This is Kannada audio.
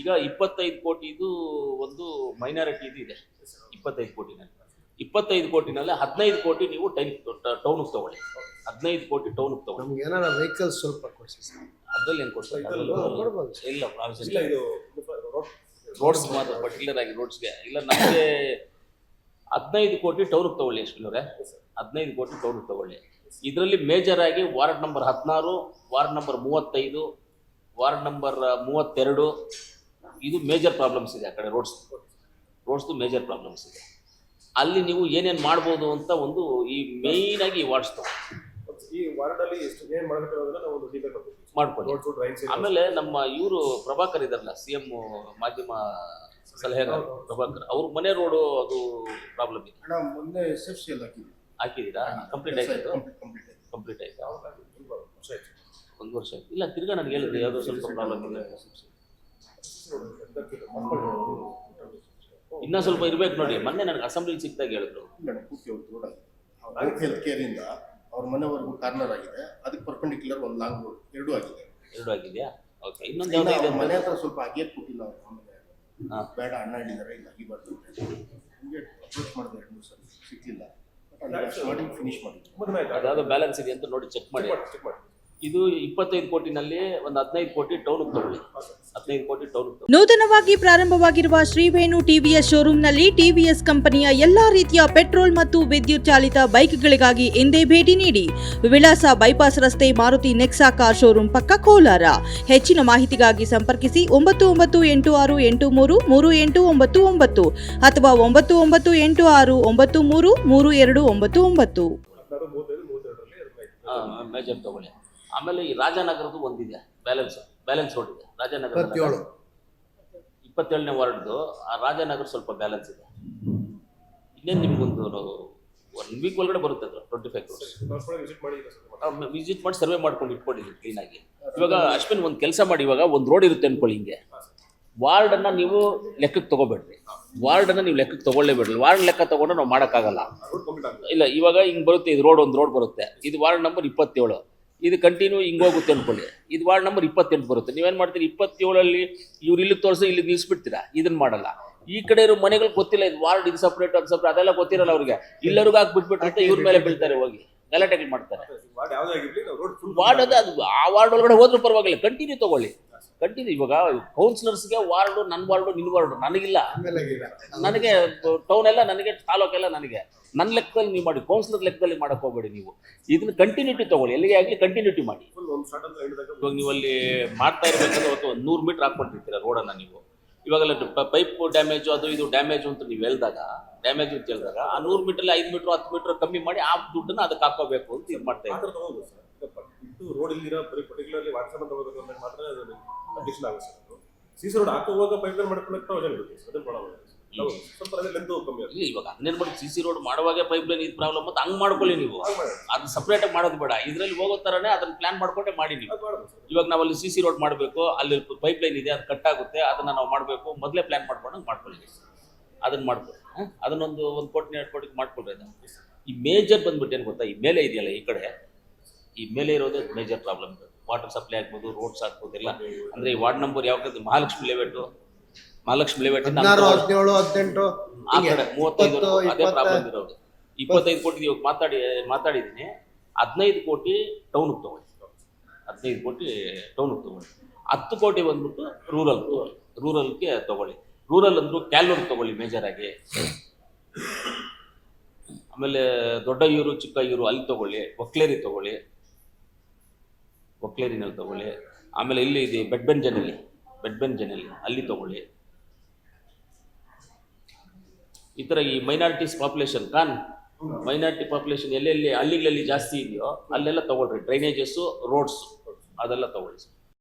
ಈಗ ಇಪ್ಪತ್ತೈದು ಕೋಟಿದು ಒಂದು ಮೈನಾರಿಟಿ ಇದು ಇದೆ. ಇಪ್ಪತ್ತೈದು ಕೋಟಿನಲ್ಲಿ. ಇಪ್ಪತ್ತೈದು ಕೋಟಿನಲ್ಲಿ ಹದಿನೈದು ಕೋಟಿ ನೀವು ಟೈನ್ ಟೌನ್ಗೆ ತಗೊಳ್ಳಿ. ಹದಿನೈದು ಕೋಟಿ ಟೌನ್ಗೆ ತಗೊಳ್ಳಿ. ನಮ್ಗೆ ಏನಾರ ವೆಹಿಕಲ್ಸ್ ಸ್ವಲ್ಪ ಕೊಡ್ಸಿ ಸರ್. ಅದ್ರಲ್ಲಿ ಏನು ಕೊಡ್ತಾರೆ? ಇಲ್ಲ ಪ್ರಾವಿಷನ್ ಇದು ರೋಡ್ ರೋಡ್ಸ್ ಮಾತ್ರ ಪರ್ಟಿಕ್ಯುಲರ್ ಆಗಿ ರೋಡ್ಸ್ಗೆ ಇಲ್ಲ ನಮಗೆ ಹದಿನೈದು ಕೋಟಿ ಟೌನ್ಗೆ ತಗೊಳ್ಳಿ ಎಷ್ಟಿಲ್ಲವ್ರೆ ಹದಿನೈದು ಕೋಟಿ ಟೌನ್ಗೆ ತಗೊಳ್ಳಿ. ಇದರಲ್ಲಿ ಮೇಜರ್ ಆಗಿ ವಾರ್ಡ್ ನಂಬರ್ ಹದಿನಾರು ವಾರ್ಡ್ ನಂಬರ್ ಮೂವತ್ತೈದು ವಾರ್ಡ್ ನಂಬರ್ ಮೂವತ್ತೆರಡು ಇದು ಮೇಜರ್ ಪ್ರಾಬ್ಲಮ್ಸ್ ಇದೆ ಆ ಕಡೆ ರೋಡ್ಸ್ ರೋಡ್ಸ್ದು ಮೇಜರ್ ಪ್ರಾಬ್ಲಮ್ಸ್ ಇದೆ. ಅಲ್ಲಿ ನೀವು ಏನೇನು ಮಾಡ್ಬೋದು ಅಂತ ಒಂದು ಈ ಮೇಯ್ನ್ ಆಗಿ ಈ ವಾರ್ಡ್ಸ್ ಈ ವಾರ್ಡಲ್ಲಿ ಎಷ್ಟು ಏನು ಮಾಡ್ಬೇಕಿರೋದನ್ನ ನಾವು ಒಂದು ಡಿಬೇಟ್ ಮಾಡ್ತೀವಿ ಮಾಡ್ಕೊಳ್ಳಿ ರೋಡ್ಸ್ ಡ್ರೈನ್ಸ್ ಆಮೇಲೆ ನಮ್ಮ ಇವರು ಪ್ರಭಾಕರ್ ಇದಾರಲ್ಲ ಸಿ ಎಂ ಮಾಧ್ಯಮ ಸಲಹೆಗಾರ ಪ್ರಭಾಕರ್ ಅವ್ರ ಮನೆ ರೋಡು ಅದು ಪ್ರಾಬ್ಲಮ್ ಇದೆ. ಮೊನ್ನೆ ಎಸ್ ಎಫ್ ಸಿ ಅಲ್ಲಿ ಹಾಕಿದ್ವಿ. ಹಾಕಿದ್ದೀರಾ? ಕಂಪ್ಲೀಟ್ ಆಯ್ತು ಕಂಪ್ಲೀಟ್ ಆಯ್ತು. ಒಂದು ವರ್ಷ ಆಯ್ತು. ಇಲ್ಲ ತಿರ್ಗಾ ನನಗೆ ಹೇಳಿದ್ರಿ ಯಾವುದೋ ಸ್ವಲ್ಪ ಪ್ರಾಬ್ಲಮ್ ಇದೆ. ಇನ್ನೂ ಸ್ವಲ್ಪ ಇರ್ಬೇಕು ನೋಡಿ. ಮೊನ್ನೆ ನನಗೆ ಅಸೆಂಬ್ಲಿ ಸಿಕ್ಕಿದಾಗ ಹೇಳಿದ್ರು. ಹೆಲ್ತ್ ಕೇರ್ ಇಂದ ಅವ್ರ ಮನೆವರೆಗೂ ಕಾರ್ನರ್ ಆಗಿದೆ. ಅದಕ್ಕೆ ಪರ್ಪೆಂಡಿಕ್ಯುಲರ್ ಒಂದು ಲಾಂಗ್ ರೋಡ್ ಎರಡೂ ಆಗಿದೆ. ಎರಡು ಆಗಿದೆಯಾ? ಓಕೆ ಇನ್ನೊಂದು ಇನ್ನು ಯಾವುದೋ ಅವ್ರ ಮನೆ ಹತ್ರ ಸ್ವಲ್ಪ ಅಗಿಯಕ್ ಕೊಟ್ಟಿಲ್ಲ ಅವ್ರ ಆಮೇಲೆ. ಹಾ. ಬೇಡ ಅಣ್ಣ ಹೇಳಿದಾರೆ ಇಲ್ಲ ಹೇಳಿ. ಹಂಗೆ ಅಪ್ರೋಚ್ ಮಾಡಿದೆ ಎರಡು ಮೂರು ಸಲ. ಸಿಕ್ಲಿಲ್ಲ. ಸ್ಟಾರ್ಟಿಂಗ್ ಫಿನಿಶ್ ಮಾಡಿದ್ವಿ ಅದಾವುದೋ ಬ್ಯಾಲೆನ್ಸ್ ಇದೆ ಅಂತ ನೋಡಿ ಚೆಕ್ ಮಾಡಿ. ಇದು ಇಪ್ಪತ್ತೈದು ಕೋಟಿನಲ್ಲಿ ಒಂದು ಹದಿನೈದು ಕೋಟಿ ಟೌನ್ ತಗೊಳ್ಳಿ ಹದಿನೈದು ಕೋಟಿ ಟೌನ್ ನೂತನವಾಗಿ ಪ್ರಾರಂಭವಾಗಿರುವ ಶ್ರೀವೇಣು ಟಿವಿಎಸ್ ಶೋರೂಮ್ನಲ್ಲಿ ಟಿವಿಎಸ್ ಕಂಪನಿಯ ಎಲ್ಲಾ ರೀತಿಯ ಪೆಟ್ರೋಲ್ ಮತ್ತು ವಿದ್ಯುತ್ ಚಾಲಿತ ಬೈಕ್ಗಳಿಗಾಗಿ ಎಂದೇ ಭೇಟಿ ನೀಡಿ. ವಿಳಾಸ ಬೈಪಾಸ್ ರಸ್ತೆ ಮಾರುತಿ ನೆಕ್ಸಾ ಕಾರ್ ಶೋರೂಮ್ ಪಕ್ಕ ಕೋಲಾರ. ಹೆಚ್ಚಿನ ಮಾಹಿತಿಗಾಗಿ ಸಂಪರ್ಕಿಸಿ ಒಂಬತ್ತು ಒಂಬತ್ತು ಎಂಟು ಆರು ಎಂಟು ಮೂರು ಮೂರು ಎಂಟು ಒಂಬತ್ತು ಒಂಬತ್ತು ಅಥವಾ ಒಂಬತ್ತು ಒಂಬತ್ತು ಎಂಟು ಆರು ಒಂಬತ್ತು ಮೂರು ಮೂರು ಎರಡು ಒಂಬತ್ತು ಒಂಬತ್ತು. ಮೇಜರ್ ತಗೊಳ್ಳಿ. ಆಮೇಲೆ ಈ ರಾಜನಗರದ್ದು ಒಂದಿದೆ ಬ್ಯಾಲೆನ್ಸ್ ಬ್ಯಾಲೆನ್ಸ್ ರೋಡ್ ಇದೆ. ರಾಜನಗರ ಇಪ್ಪತ್ತೇಳು. ಇಪ್ಪತ್ತೇಳನೇ ವಾರ್ಡ್ದು ಆ ರಾಜನಗರ ಸ್ವಲ್ಪ ಬ್ಯಾಲೆನ್ಸ್ ಇದೆ. ಇನ್ನೇನು ನಿಮ್ಗೊಂದು ಒನ್ ವೀಕ್ ಒಳಗಡೆ ಬರುತ್ತೆ ಅದು ಟ್ವೆಂಟಿ ಫೈವ್ ಕ್ರೋರ್ಸ್ ವಿಸಿಟ್ ಮಾಡಿ ಸರ್ವೆ ಮಾಡ್ಕೊಂಡು ಇಟ್ಕೊಂಡಿದ್ದೀವಿ ಕ್ಲೀನಾಗಿ ಇವಾಗ ಅಶ್ವಿನ್ ಒಂದು ಕೆಲಸ ಮಾಡಿ ಇವಾಗ ಒಂದು ರೋಡ್ ಇರುತ್ತೆ ಅನ್ಕೊಳ್ಳಿ ಹಿಂಗೆ. ವಾರ್ಡನ್ನು ನೀವು ಲೆಕ್ಕಕ್ಕೆ ತಗೋಬೇಡ್ರಿ. ವಾರ್ಡನ್ನು ನೀವು ಲೆಕ್ಕಕ್ಕೆ ತಗೊಳ್ಳೇಬೇಡ್ರಿ. ವಾರ್ಡ್ ಲೆಕ್ಕ ತಗೊಂಡು ನಾವು ಮಾಡೋಕ್ಕಾಗಲ್ಲ. ಇಲ್ಲ ಇವಾಗ ಹಿಂಗೆ ಬರುತ್ತೆ ಇದು ರೋಡ್ ಒಂದು ರೋಡ್ ಬರುತ್ತೆ. ಇದು ವಾರ್ಡ್ ನಂಬರ್ ಇಪ್ಪತ್ತೇಳು. ಇದು ಕಂಟಿನ್ಯೂ ಹಿಂಗೆ ಹೋಗುತ್ತೆ ಅಂದ್ಕೊಳ್ಳಿ ಇದು ವಾರ್ಡ್ ನಂಬರ್ ಇಪ್ಪತ್ತೆಂಟು ಬರುತ್ತೆ. ನೀವೇನು ಮಾಡ್ತೀರಿ? ಇಪ್ಪತ್ತೇಳಲ್ಲಿ ಇವ್ರು ಇಲ್ಲಿ ತೋರಿಸಿ ಇಲ್ಲಿ ನಿಲ್ಲಿಸ್ಬಿಡ್ತೀರಾ ಇದನ್ನ ಮಾಡಲ್ಲ. ಈ ಕಡೆ ಇರೋ ಮನೆಗಳು ಗೊತ್ತಿಲ್ಲ ಇದು ವಾರ್ಡ್ ಇದು ಸಪ್ರೇಟ್ ಅದು ಸಪ್ರೇಟ್ ಅದೆಲ್ಲ ಗೊತ್ತಿರಲ್ಲ ಅವ್ರಿಗೆ. ಎಲ್ಲರಿಗೂ ಹಾಕ್ಬಿಟ್ಬಿಟ್ಟು ಇವ್ರ ಮೇಲೆ ಬೀಳ್ತಾರೆ ಹೋಗಿ. ಗಲಾಟೆಗಳು ಮಾಡ್ತಾರೆ. ವಾರ್ಡ್ ಅದು ಆ ವಾರ್ಡ್ ಒಳಗಡೆ ಹೋದ್ರೂ ಪರವಾಗಿಲ್ಲ. ಕಂಟಿನ್ಯೂ ತಗೊಳ್ಳಿ. ಕಂಟಿನ್ಯೂ ಇವಾಗ ಕೌನ್ಸಿಲರ್ಸ್ಗೆ ವಾರ್ಡು ನನ್ನ ವಾರ್ಡು ನಿನ್ನ ವಾರ್ಡು ನನಗಿಲ್ಲ. ನನಗೆ ಟೌನ್ ಎಲ್ಲ ನನಗೆ ತಾಲೂಕೆಲ್ಲ ನನಗೆ. ನನ್ನ ಲೆಕ್ಕದಲ್ಲಿ ನೀವು ಮಾಡಿ ಕೌನ್ಸಿಲರ್ ಲೆಕ್ಕದಲ್ಲಿ ಮಾಡಕ್ ಹೋಗ್ಬೇಡಿ ನೀವು. ಇದನ್ನ ಕಂಟಿನ್ಯೂಟಿ ತಗೊಳ್ಳಿ. ಎಲ್ಲಿಗೆ ಆಗಲಿ ಕಂಟಿನ್ಯೂಟಿ ಮಾಡಿ. ಇವಾಗ ನೀವು ಅಲ್ಲಿ ಮಾಡ್ತಾ ಇರಬೇಕಂದ್ರೆ ಅವತ್ತು ಒಂದು ನೂರು ಮೀಟರ್ ಹಾಕ್ಕೊಂಡಿರ್ತೀರ ರೋಡನ್ನ ನೀವು. ಇವಾಗೆಲ್ಲ ಪೈಪ್ ಡ್ಯಾಮೇಜು ಅದು ಇದು ಡ್ಯಾಮೇಜು ಅಂತ ನೀವು ಹೇಳಿದಾಗ ಡ್ಯಾಮೇಜ್ ಅಂತ ಹೇಳಿದಾಗ ಆ ನೂರು ಮೀಟರ್ ಐದು ಮೀಟರ್ ಹತ್ತು ಮೀಟರ್ ಕಮ್ಮಿ ಮಾಡಿ ಆ ದುಡ್ಡನ್ನ ಅದಕ್ಕೆ ಹಾಕೋಬೇಕು ಅಂತ ಇದು ಮಾಡ್ತಾ ಇದ್ದಾರೆ ಸರ್ ರೋಡ್ ಇಲ್ಲಿರೋ ಬರೀ ಪರ್ಟಿಕ್ಯುಲರ್ಲಿ ವಾಟ್ಸಪ್ ಅಂತ ಹೋಗಬೇಕು ಅಂದ್ರೆ ಮಾತ್ರ ಅಡಿಷನ್ ಆಗುತ್ತೆ ಸರ್ ಸಿ ಸಿ ರೋಡ್ ಹಾಕುವಾಗ ಪೈಪ್ ಲೈನ್ ಮಾಡ್ಕೊಳ್ಳೋಕೆ ಜನ ಇರುತ್ತೆ ಸರ್ ಅದೇ ಪ್ರಾಬ್ಲಮ್ ಸ್ವಲ್ಪ ಅದೇ ಲೆಂತ್ ಕಮ್ಮಿ ಆಗುತ್ತೆ. ಇಲ್ಲ ಇವಾಗ ಹನ್ನೆರಡು ಮಾಡಿ ಸಿ ಸಿ ರೋಡ್ ಮಾಡುವಾಗ ಪೈಪ್ ಲೈನ್ ಇದು ಪ್ರಾಬ್ಲಮ್ ಮತ್ತು ಹಂಗೆ ಮಾಡ್ಕೊಳ್ಳಿ ನೀವು. ಹಾಗೆ ಮಾಡಿ ಅದು ಸಪ್ರೇಟಾಗಿ ಮಾಡೋದು ಬೇಡ. ಇದರಲ್ಲಿ ಹೋಗೋ ಥರನೇ ಅದನ್ನ ಪ್ಲಾನ್ ಮಾಡ್ಕೊಂಡೆ ಮಾಡಿ ನೀವು. ಇವಾಗ ನಾವು ಅಲ್ಲಿ ಸಿ ಸಿ ರೋಡ್ ಮಾಡಬೇಕು ಅಲ್ಲಿ ಪೈಪ್ಲೈನ್ ಇದೆ ಅದು ಕಟ್ ಆಗುತ್ತೆ ಅದನ್ನ ನಾವು ಮಾಡಬೇಕು ಮೊದಲೇ ಪ್ಲಾನ್ ಮಾಡ್ಕೊಂಡು ಮಾಡ್ಕೊಳ್ಳಿ ಅದನ್ನ ಮಾಡ್ಕೊಳ್ಳಿ? ಅದನ್ನೊಂದು ಒಂದು ಕೋಟಿ ಎರಡು ಕೋಟಿಗೆ ಮಾಡ್ಕೊಳ್ರಿ ಈ ಮೇಜರ್ ಬಂದ್ಬಿಟ್ಟು ಏನು ಗೊತ್ತಾ? ಈ ಮೇಲೆ ಇದೆಯಲ್ಲ ಈ ಕಡೆ. ಈ ಮೇಲೆ ಇರೋದೇ ಮೇಜರ್ ಪ್ರಾಬ್ಲಮ್ ವಾಟರ್ ಸಪ್ಲೈ ಆಗ್ಬೋದು ರೋಡ್ಸ್ ಆಗ್ಬೋದು ಎಲ್ಲ. ಅಂದ್ರೆ ಈ ವಾರ್ಡ್ ನಂಬರ್ ಯಾವ ಕಡೆ ಮಹಾಲಕ್ಷ್ಮಿ ಲೇವೆಟ್ ಮಹಾಲಕ್ಷ್ಮಿ ಲೇಔಟ್ ಹದಿನಾರು ಹದಿನೇಳು. ಹದಿನೆಂಟು ಆ ಕಡೆ ಮೂವತ್ತೈದು ಅದೇ ಪ್ರಾಬ್ಲಮ್ ಇರೋದು. ಇಪ್ಪತ್ತೈದು ಕೋಟಿ ಇವಾಗ ಮಾತಾಡಿ ಮಾತಾಡಿದ್ದೀನಿ. ಹದಿನೈದು ಕೋಟಿ ಟೌನ್ಗೆ ತಗೊಳ್ಳಿ. ಹದಿನೈದು ಕೋಟಿ ಟೌನ್ಗೆ ತಗೊಳ್ಳಿ. ಹತ್ತು ಕೋಟಿ ಬಂದ್ಬಿಟ್ಟು ರೂರಲ್ ರೂರಲ್ಗೆ ತಗೊಳ್ಳಿ. ರೂರಲ್ ಅಂದ್ರು ಕ್ಯಾಲ್ವರ್ ತಗೊಳ್ಳಿ ಮೇಜರ್ ಆಗಿ. ಆಮೇಲೆ ದೊಡ್ಡ ಇವರು ಚಿಕ್ಕ ಯೂರು ಅಲ್ಲಿ ತಗೊಳ್ಳಿ ಒಕ್ಲೇರಿ ತಗೊಳ್ಳಿ. ಒಕ್ಲೇರಿನಲ್ಲಿ ತಗೊಳ್ಳಿ. ಆಮೇಲೆ ಇಲ್ಲಿ ಇದೆ ಬೆಡ್ಬೆಂಜನಲ್ಲಿ ಬೆಡ್ಬೆಂಜನಲ್ಲಿ ಅಲ್ಲಿ ತಗೊಳ್ಳಿ. ಈ ಥರ ಈ ಮೈನಾರಿಟೀಸ್ ಪಾಪ್ಯುಲೇಷನ್ ಕಾನ್? ಮೈನಾರಿಟಿ ಪಾಪ್ಯುಲೇಷನ್ ಎಲ್ಲೆಲ್ಲಿ, ಹಳ್ಳಿಗಳಲ್ಲಿ ಜಾಸ್ತಿ ಇದೆಯೋ, ಅಲ್ಲೆಲ್ಲ ತೊಗೊಳ್ರಿ. ಡ್ರೈನೇಜಸ್ಸು ರೋಡ್ಸು ಅದೆಲ್ಲ ತಗೊಳ್ಳಿ.